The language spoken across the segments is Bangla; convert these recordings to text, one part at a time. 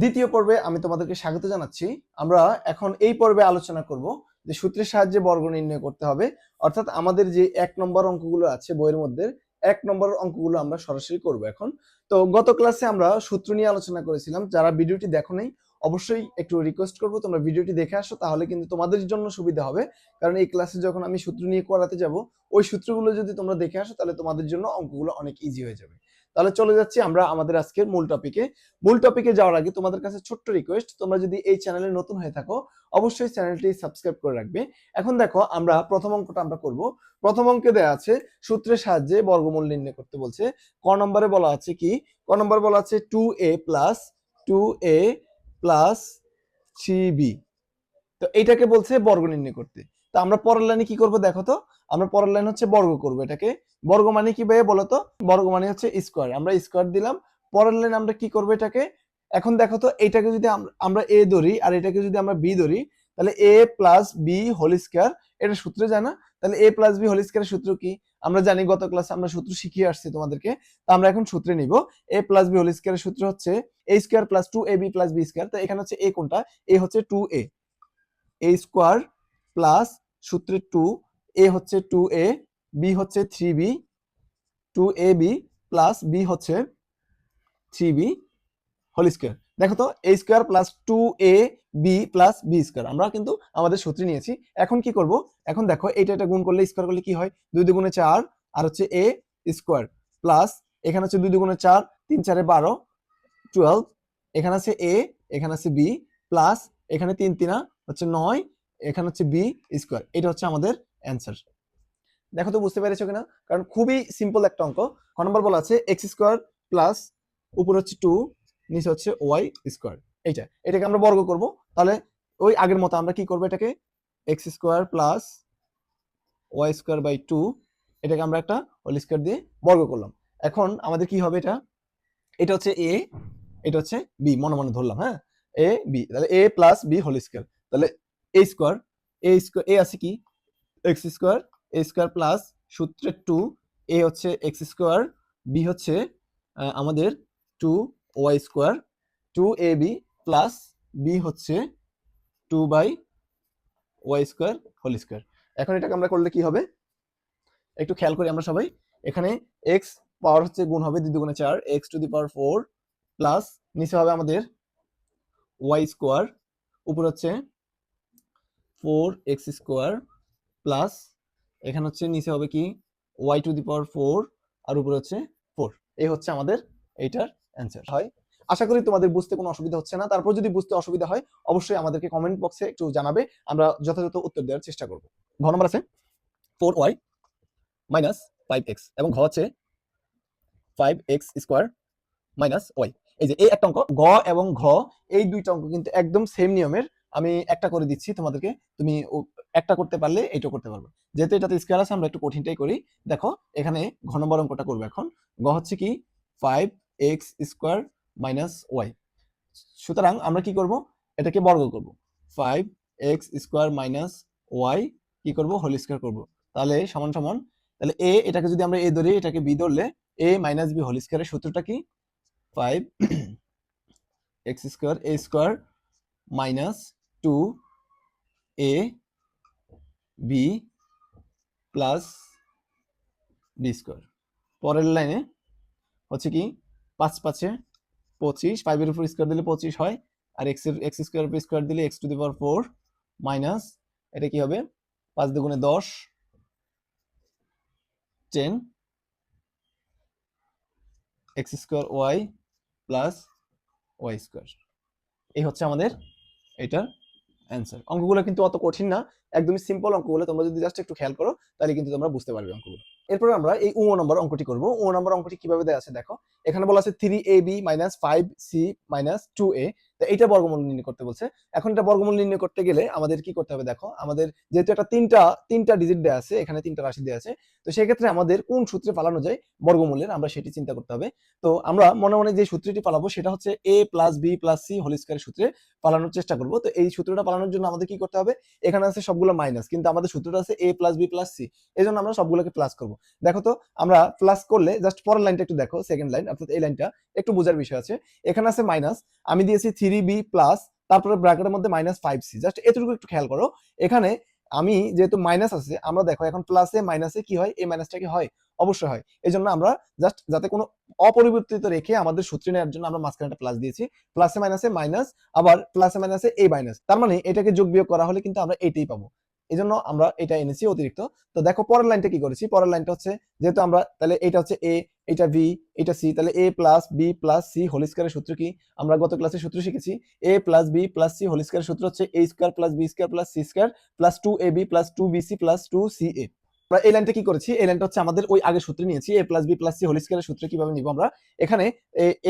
দ্বিতীয় পর্বে আমি তোমাদেরকে স্বাগত জানাচ্ছি। আমরা এখন এই পর্বে আলোচনা করব যে সূত্রের সাহায্যে বর্গ নির্ণয় করতে হবে। অর্থাৎ আমাদের যে এক নম্বর অঙ্কগুলো আছে বইয়ের মধ্যে, এক নম্বর অঙ্কগুলো আমরা সরাসরি করব এখন। তো গত ক্লাসে আমরা সূত্র নিয়ে আলোচনা করেছিলাম, যারা ভিডিওটি দেখো নাই অবশ্যই একটু রিকোয়েস্ট করব, তোমরা ভিডিওটি দেখে আসো, তাহলে কিন্তু তোমাদের জন্য সুবিধা হবে। কারণ এই ক্লাসে যখন আমি সূত্র নিয়ে করাতে যাব, ওই সূত্রগুলো যদি তোমরা দেখে আসো, তাহলে তোমাদের জন্য অঙ্কগুলো অনেক ইজি হয়ে যাবে। তাহলে চলে যাচ্ছি আমরা আমাদের আজকের মূল টপিকে মূল টপিকে যাওয়ার আগে তোমাদের কাছে ছোট্ট রিকোয়েস্ট তোমরা যদি এই চ্যানেলে নতুন হয়ে থাকো, অবশ্যই চ্যানেলটি সাবস্ক্রাইব করে রাখবে। এখন দেখো, আমরা প্রথম অঙ্কটা আমরা করব। প্রথম অঙ্কে দেয়া আছে, সূত্রের সাহায্যে বর্গমূল নির্ণয় করতে বলছে। ক নম্বরে বলা আছে কি? ক নম্বরে বলা আছে two A plus two A plus three B. তো এইটাকে বলছে বর্গ নির্ণয় করতে। তো আমরা পরের লাইনে কি করব দেখো তো? আমরা পরের লাইন হচ্ছে বর্গ করব এটাকে। বর্গ মানে কি ভাইয়া বলো তো? বর্গ মানে হচ্ছে স্কোয়ার আমরা স্কোয়ার দিলাম। পরের লাইন আমরা কি করব এটাকে? এখন দেখো তো, এটাকে যদি আমরা এ ধরি আর এটাকে যদি আমরা বি ধরি, তাহলে A plus B whole square. এটা সূত্রে জানা? তাহলে এ প্লাস বি হোল স্কোয়ারের সূত্র কি? আমরা জানি গত ক্লাসে আমরা সূত্র শিখিয়ে আসছি তোমাদেরকে, তো আমরা এখন সূত্রে নিব। এ প্লাস বি হোল স্কোয়ারের সূত্র হচ্ছে a square plus two a b plus b square তো এখানে হচ্ছে এ কোনটা? এ হচ্ছে two a a square plus সূত্রে টু এ হচ্ছে টু এ বি হচ্ছে three b two a b plus b হচ্ছে থ্রি বি হোল স্কোয়ার দেখো তো a square plus two a b plus b square আমরা কিন্তু আমাদের সূত্রে নিয়েছি। এখন কি করব? এখন দেখো এটা এটা গুণ করলে স্কোয়ার করলে কি হয়? দুই দুগুণে চার, আর হচ্ছে এ স্কোয়ার প্লাস এখানে হচ্ছে দুই দুগুণে চার, তিন চারে বারো টুয়েলভ এখানে আছে এ এখানে আছে বি প্লাস এখানে তিন তিনা, হচ্ছে নয়, এখানে হচ্ছে বি স্কোয়ার এটা হচ্ছে আমাদের অ্যান্সার দেখো তো, বুঝতে পেরেছ কিনা? কারণ খুবই সিম্পল একটা অঙ্ক। ক নম্বর বলা আছে এক্স স্কোয়ার প্লাস উপর হচ্ছে টু নিচে হচ্ছে ওয়াই স্কোয়ার এইটা এটাকে আমরা বর্গ করব। তাহলে ওই আগের মতো আমরা কি করব এটাকে? X square plus y square by two এটাকে আমরা একটা হোল স্কোয়ার দিয়ে বর্গ করলাম। এখন আমাদের কি হবে এটা? এটা হচ্ছে এ এটা হচ্ছে বি মনে মনে ধরলাম হ্যাঁ? এ বি তাহলে a plus b whole square তাহলে a square a square a আছে কি? X square a square plus সূত্রের টু এ হচ্ছে এক্স স্কোয়ার বি হচ্ছে আমাদের two y square two a b plus b হচ্ছে two by y square whole square. এখন এটাকে আমরা করলে কি হবে? একটু খেয়াল করি আমরা সবাই। এখানে এক্স পাওয়ার হচ্ছে গুণ হবে দুই দুগুণে চার, x to the power four plus নিচে হবে আমাদের ওয়াই স্কোয়ার, উপর হচ্ছে ফোর এক্স স্কোয়ার প্লাস এখানে হচ্ছে নিচে হবে কি? Y to the power four আর উপরে হচ্ছে ফোর। এই হচ্ছে আমাদের এইটার অ্যান্সার হয়। আশা করি তোমাদের বুঝতে কোনো অসুবিধা হচ্ছে না। তারপর যদি বুঝতে অসুবিধা হয়, অবশ্যই আমাদেরকে কমেন্ট বক্সে একটু জানাবে। আমরা যথাযথ উত্তর দেওয়ার চেষ্টা করব। ঘ নম্বর আছে four y minus five x এবং ঘ হচ্ছে five x square minus y এই যে এই একটা অঙ্ক গ এবং ঘ, এই দুইটা অঙ্ক কিন্তু একদম সেম নিয়মের। আমি একটা করে দিচ্ছি তোমাদেরকে। তুমি একটা করতে পারলে এইটা করতে পারবে। যেহেতু এটাতে স্কোয়ার আছে, আমরা একটু কঠিনটাই করি। দেখো, এখানে ঘ নম্বর অঙ্কটা করব এখন। গ হচ্ছে কি? Five x square minus y সুতরাং আমরা কি করব? এটাকে বর্গ করব। Five x square minus y কি করব? হোল স্কোয়ার করব। তাহলে সমান সমান, তাহলে এ এটাকে যদি আমরা এ ধরি, এটাকে বি ধরলে এ মাইনাস বি হোল স্কোয়ারের সূত্রটা কি? Five x square a square minus two a b plus b square পরের লাইনে হচ্ছে কি? পাঁচ পাঁচে পঁচিশ ফাইভের উপর স্কোয়ার দিলে পঁচিশ হয়, আর এক্সের এক্স স্কোয়ার উপর স্কোয়ার দিলে x to the power four minus এটা কি হবে? পাঁচ দুগুণে দশ ten x square y plus y square এই হচ্ছে আমাদের এটার অ্যান্সার অঙ্কগুলো কিন্তু অত কঠিন না, একদমই সিম্পল অঙ্কগুলো। তোমরা যদি জাস্ট একটু খেয়াল করো, তাহলে কিন্তু তোমরা বুঝতে পারবে অঙ্কগুলো। এরপর আমরা এই উমো নম্বর অঙ্কটি করব। ও নম্বর অঙ্কটি কীভাবে দেওয়া আছে দেখো। এখানে বলা আছে three a b minus five c minus two a তো এইটা বর্গমূল নির্ণয় করতে বলছে। এখন এটা বর্গমূল নির্ণয় করতে গেলে আমাদের কি করতে হবে দেখো, আমাদের যেহেতু একটা তিনটা তিনটা ডিজিট দেওয়া আছে, এখানে তিনটা রাশি দেওয়া আছে, তো সেক্ষেত্রে আমাদের কোন সূত্রে পালানো যায় বর্গমূলের আমরা সেটি চিন্তা করতে হবে। তো আমরা মনে মনে যে সূত্রটি পালাবো সেটা হচ্ছে a plus b plus c whole স্কোয়ারের সূত্রে পালানোর চেষ্টা করব। তো এই সূত্রটা পালানোর জন্য আমাদের কি করতে হবে? এখানে আছে সবগুলো মাইনাস কিন্তু আমাদের সূত্রটা আছে a plus b plus c এই জন্য আমরা সবগুলোকে প্লাস করব। দেখো তো, আমরা প্লাস করলে জাস্ট পরের লাইনটা একটু দেখো সেকেন্ড লাইন অর্থাৎ এই লাইনটা একটু বোঝার বিষয় আছে। এখানে আছে মাইনাস আমি দিয়েছি থ্রি থ্রি বি প্লাস তারপরে ব্র্যাকেটের মধ্যে মাইনাস ফাইভ সি জাস্ট এতটুকু একটু খেয়াল করো। এখানে আমি যেহেতু মাইনাস আছে, আমরা দেখো এখন প্লাসে মাইনাসে কি হয়? এই মাইনাসটা কি হয়? অবশ্যই হয়। এই জন্য আমরা জাস্ট যাতে কোনো অপরিবর্তিত রেখে আমাদের সূত্রে নেওয়ার জন্য আমরা মাঝখানে প্লাস দিয়েছি। প্লাসে মাইনাসে মাইনাস আবার প্লাসে মাইনাসে এই মাইনাস তার মানে এটাকে যোগ বিয়োগ করা হলে কিন্তু আমরা এইটাই পাবো। এই জন্য আমরা এটা এনেছি অতিরিক্ত। তো দেখো পরের লাইনটা কি করেছি? পরের লাইনটা হচ্ছে, যেহেতু আমরা, তাহলে এটা হচ্ছে এ এটা বি এটা সি তাহলে a plus b plus c whole স্কয়ারের সূত্র কি? আমরা গত ক্লাসে সূত্র শিখেছি। A plus b plus c whole স্কয়ারের সূত্র হচ্ছে a square plus b square plus c square plus two a b plus two b c plus two c a আমরা এই লাইনটা কি করেছি? এই লাইনটা হচ্ছে আমাদের ওই আগের সূত্রে নিয়েছি। A plus b plus c whole স্কয়ারের সূত্র কীভাবে নিব আমরা? এখানে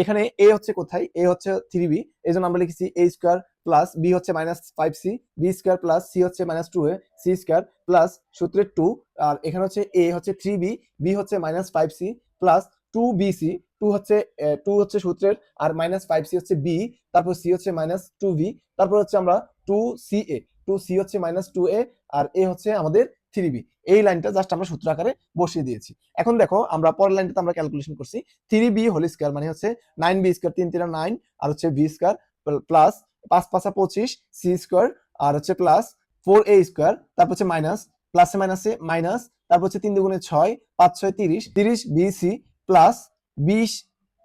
এখানে এ হচ্ছে কোথায়? এ হচ্ছে থ্রি বি এই জন্য আমরা লিখেছি এ স্কয়ার প্লাস বি হচ্ছে minus five c b square plus c হচ্ছে minus two a c square plus সূত্রের টু আর এখানে হচ্ছে এ হচ্ছে থ্রি বি বি হচ্ছে minus five c plus two b c two হচ্ছে টু হচ্ছে সূত্রের, আর মাইনাস ফাইভ সি হচ্ছে বি তারপর সি হচ্ছে মাইনাস টু ভি তারপর হচ্ছে আমরা two c a two c হচ্ছে মাইনাস টু এ আর এ হচ্ছে আমাদের থ্রি বি এই লাইনটা জাস্ট আমরা সূত্র আকারে বসিয়ে দিয়েছি। এখন দেখো, আমরা পরের লাইনটাতে আমরা ক্যালকুলেশন করছি। থ্রি বি হোল স্কয়ার মানে হচ্ছে নাইন বি স্কয়ার তিন তিন নাইন আর হচ্ছে বি স্কয়ার প্লাস পাঁচ পাঁচা পঁচিশ, সি স্কয়ার, আর হচ্ছে প্লাস ফোর এ স্কয়ার তারপর হচ্ছে মাইনাস প্লাসে মাইনাসে মাইনাস তারপর হচ্ছে তিন দুগুণে ছয়, পাঁচ ছয় তিরিশ তিরিশ বি সি প্লাস বিশ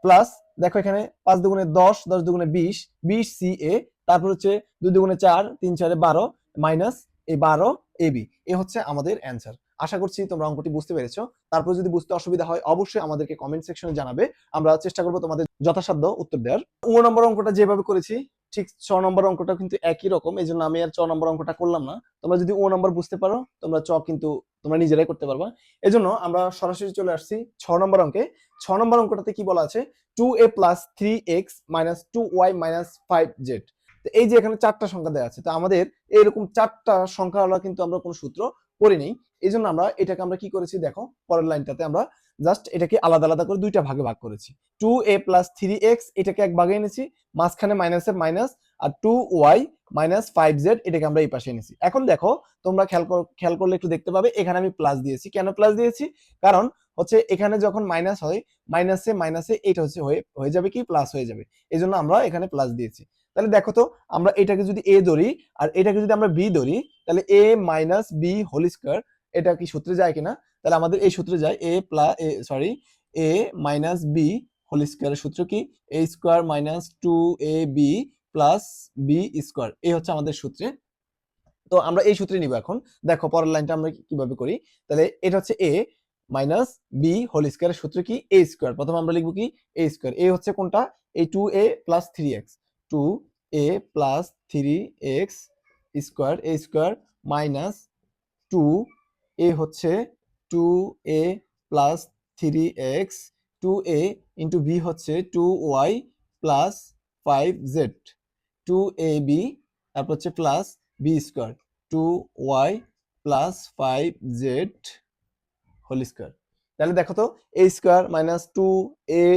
প্লাস দেখো এখানে পাঁচ দুগুণে দশ দশ দুগুণে বিশ বিশ সি এ তারপর হচ্ছে দুই দুগুণে চার, তিন চারে বারো মাইনাস এই বারো এ বি এ হচ্ছে আমাদের অ্যান্সার আশা করছি তোমরা অঙ্কটি বুঝতে পেরেছ। তারপর যদি বুঝতে অসুবিধা হয়, অবশ্যই আমাদেরকে কমেন্ট সেকশনে জানাবে। আমরা চেষ্টা করব তোমাদের যথাসাধ্য উত্তর দেওয়ার। ও নম্বর অঙ্কটা যেভাবে করেছি ঠিক ছ নম্বর অঙ্কটা কিন্তু একই রকম এই জন্য আমি আর চ নম্বর অঙ্কটা করলাম না। তোমরা যদি ও নম্বর বুঝতে পারো, তোমরা চ কিন্তু তোমরা নিজেরাই করতে পারবা। এজন্য আমরা সরাসরি চলে আসছি ছ নম্বর অঙ্কে। ছ নম্বর অঙ্কটাতে কি বলা আছে? Two a plus three x minus two y minus five z তো এই যে এখানে চারটা সংখ্যা দেওয়া আছে, তো আমাদের এরকম চারটা সংখ্যা কিন্তু আমরা কোনো সূত্র করিনি এই জন্য আমরা এটাকে আমরা কি করেছি দেখো, পরের লাইনটাতে আমরা জাস্ট এটাকে আলাদা আলাদা করে দুইটা ভাগে ভাগ করেছি। Two a plus three x এটাকে এক ভাগে এনেছি, মাঝখানে মাইনাসের মাইনাস আর two y minus five z এটাকে আমরা এই পাশে এনেছি। এখন দেখো, তোমরা খেয়াল খেয়াল করলে একটু দেখতে পাবে, এখানে আমি প্লাস দিয়েছি। কেন প্লাস দিয়েছি? কারণ হচ্ছে এখানে যখন মাইনাস হয় মাইনাসে মাইনাসে এটা হচ্ছে হয়ে হয়ে যাবে কি? প্লাস হয়ে যাবে। এই জন্য আমরা এখানে প্লাস দিয়েছি। তাহলে দেখো তো, আমরা এটাকে যদি এ ধরি আর এটাকে যদি আমরা বি ধরি, তাহলে a minus b whole square এটা কি সূত্রে যায় কিনা? তাহলে আমাদের এই সূত্রে যায় a plus a sorry a minus b whole স্কয়ারের সূত্র কি? A square minus two a b plus b square এই হচ্ছে আমাদের সূত্রে। তো আমরা এই সূত্রে নিব এখন। দেখো, পরের লাইনটা আমরা কীভাবে করি? তাহলে এটা হচ্ছে এ মাইনাস বি হোল স্কয়ারের সূত্র কি? এ স্কোয়ার প্রথমে আমরা লিখব কি? এ স্কোয়ার এ হচ্ছে কোনটা? এই two a plus three x two a plus three x square a square minus two a হচ্ছে two a plus three x two a into b হচ্ছে two y plus five z two a b তারপর হচ্ছে plus b square two y plus five z whole square তাহলে দেখো তো a square minus two a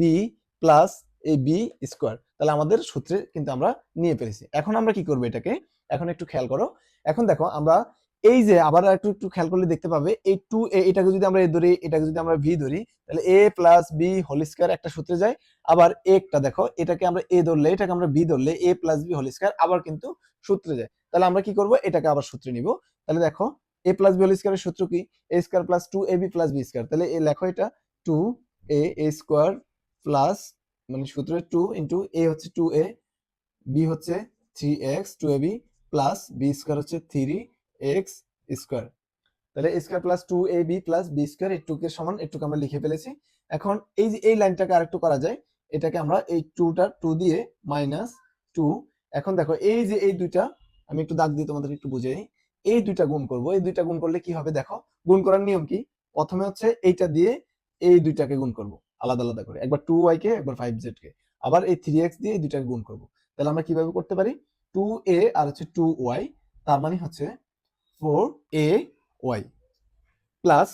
b plus a b square তাহলে আমাদের সূত্রে কিন্তু আমরা নিয়ে ফেলেছি। এখন আমরা কি করব এটাকে? এখন একটু খেয়াল করো। এখন দেখো, আমরা এই যে আবার একটু একটু খেয়াল করলে দেখতে পাবে, এই টু এটাকে যদি আমরা এ ধরি, এটাকে যদি আমরা ভি ধরি, তাহলে a plus b whole square একটা সূত্রে যায়। আবার একটা দেখো, এটাকে আমরা এ ধরলে, এটাকে আমরা বি ধরলে a plus b whole square আবার কিন্তু সূত্রে যায়। তাহলে আমরা কি করব? এটাকে আবার সূত্রে নিব। তাহলে দেখো এ প্লাস বি হোল স্কয়ারের সূত্র কি? A square plus two a b plus b square তাহলে এ লেখো এটা two a a square plus মানে সূত্রে টু ইন্টু এ হচ্ছে টু এ বি হচ্ছে three x two a b plus b square হচ্ছে থ্রি এক্স স্কোয়ার তাহলে square plus two a b plus b square এটুকের সমান এটুকু আমরা লিখে ফেলেছি। এখন এই যে, এই লাইনটাকে আরেকটু করা যায়, এটাকে আমরা এই টুটা টু দিয়ে মাইনাস টু এখন দেখো, এই যে, এই দুইটা, আমি একটু দাগ দিয়ে তোমাদের একটু বুঝাই এই দুইটা গুণ করব, এই দুইটা গুণ করলে কি হবে দেখো, গুণ করার নিয়ম কি? প্রথমে হচ্ছে এইটা দিয়ে এই দুইটাকে গুণ করব, আলাদা আলাদা করে। একবার টু ওয়াই কে, একবার ফাইভ জেড কে। আবার এই থ্রি এক্স দিয়ে এই দুইটাকে গুণ করব। তাহলে আমরা কীভাবে করতে পারি? টু এ আর হচ্ছে টু ওয়াই তার মানে হচ্ছে ফোর এ ওয়াই প্লাস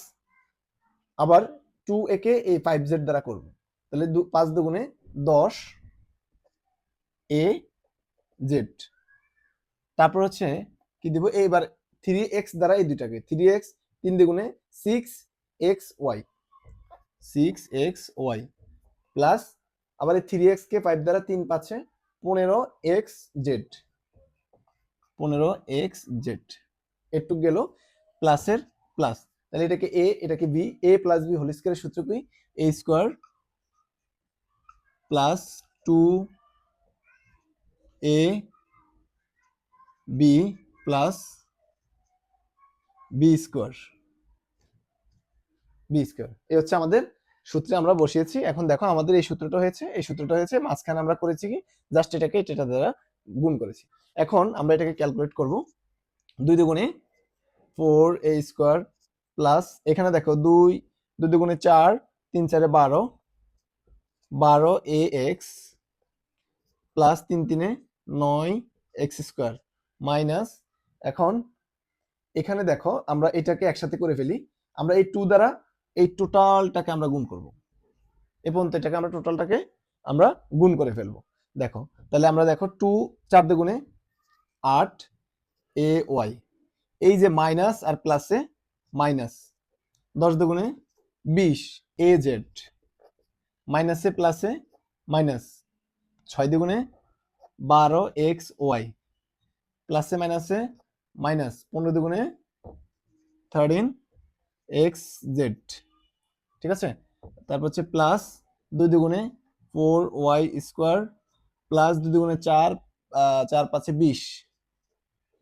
আবার টু এ কে এই ফাইভ জেড দ্বারা করব। তাহলে দু- পাঁচ দুগুণে দশ এ জেড তারপর হচ্ছে কি দিব? এইবার থ্রি এক্স দ্বারা এই দুইটাকে। থ্রি এক্স তিন দুগুণে six x y six x y plus আবার এই থ্রি এক্স কে ফাইভ দ্বারা তিন পাচ্ছে পনেরো এক্স জেড পনেরো এক্স জেড এটুক গেল প্লাসের প্লাস তাহলে এটাকে এ এটাকে b a plus b whole স্কোয়ারের সূত্র কি? A square plus two a b plus b square b square এই হচ্ছে আমাদের সূত্রে আমরা বসিয়েছি। এখন দেখো আমাদের এই সূত্রটা হয়েছে। এই সূত্রটা হয়েছে, মাঝখানে আমরা করেছি কি? জাস্ট এটাকে এটা দ্বারা গুণ করেছি। এখন আমরা এটাকে ক্যালকুলেট করব। দুই দুগুণে ফোর এ স্কোয়ার প্লাস, এখানে দেখো দুই দুই দুগুণে চার, তিন চারে বারো বারো এ এক্স প্লাস তিন তিনে নয় এক্স স্কোয়ার মাইনাস, এখন এখানে দেখো আমরা এটাকে একসাথে করে ফেলি, আমরা এই টু দ্বারা এই টোটালটাকে আমরা গুণ করব। এ পর্যন্ত এটাকে আমরা টোটালটাকে আমরা গুণ করে ফেলব। দেখো, তাহলে আমরা দেখো টু চার দুগুণে আট এ ওয়াই এই যে মাইনাস আর প্লাসে মাইনাস দশ দুগুণে বিশ এ জেড মাইনাসে প্লাসে মাইনাস ছয় দুগুণে বারো এক্স ওয়াই প্লাসে মাইনাসে মাইনাস পনেরো দুগুণে থার্টিন এক্স জেড ঠিক আছে? তারপর হচ্ছে প্লাস দুই দুগুণে ফোর ওয়াই স্কোয়ার প্লাস দুই দুগুণে চার চার পাঁচে বিশ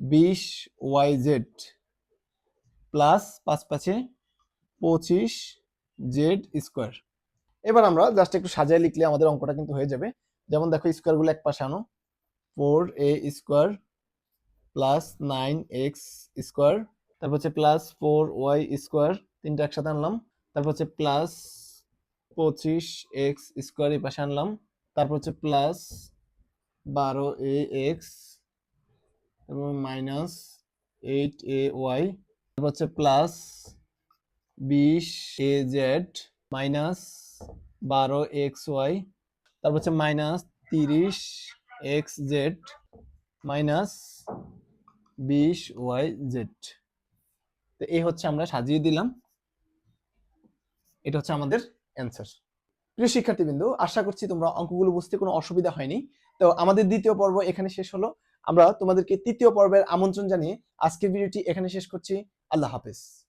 বিশ ওয়াই জেড প্লাস পাঁচ পাঁচে পঁচিশ জেড স্কোয়ার। এবার আমরা জাস্ট একটু সাজায় লিখলে আমাদের অঙ্কটা কিন্তু হয়ে যাবে। যেমন দেখো স্কোয়ারগুলো এক পাশে আনো। Four a square plus nine x square, তারপর হচ্ছে প্লাস ফোর ওয়াই স্কোয়ার, তিনটা একসাথে আনলাম। তারপর হচ্ছে প্লাস পঁচিশ এক্স স্কোয়ার এই পাশে আনলাম। তারপর হচ্ছে প্লাস বারো এ এক্স এবং মাইনাস এইট এ ওয়াই তারপর হচ্ছে প্লাস বিশ এ জেড মাইনাস বারো এক্স ওয়াই তারপর হচ্ছে মাইনাস তিরিশ এক্স জেড মাইনাস বিশ ওয়াই জেড তো এই হচ্ছে আমরা সাজিয়ে দিলাম। এটা হচ্ছে আমাদের অ্যান্সার প্রিয় শিক্ষার্থীবৃন্দ, আশা করছি তোমরা অঙ্কগুলো বুঝতে কোনো অসুবিধা হয়নি। তো আমাদের দ্বিতীয় পর্ব এখানে শেষ হলো। আমরা তোমাদেরকে তৃতীয় পর্বের আমন্ত্রণ জানিয়ে আজকের ভিডিওটি এখানে শেষ করছি। আল্লাহ হাফেজ।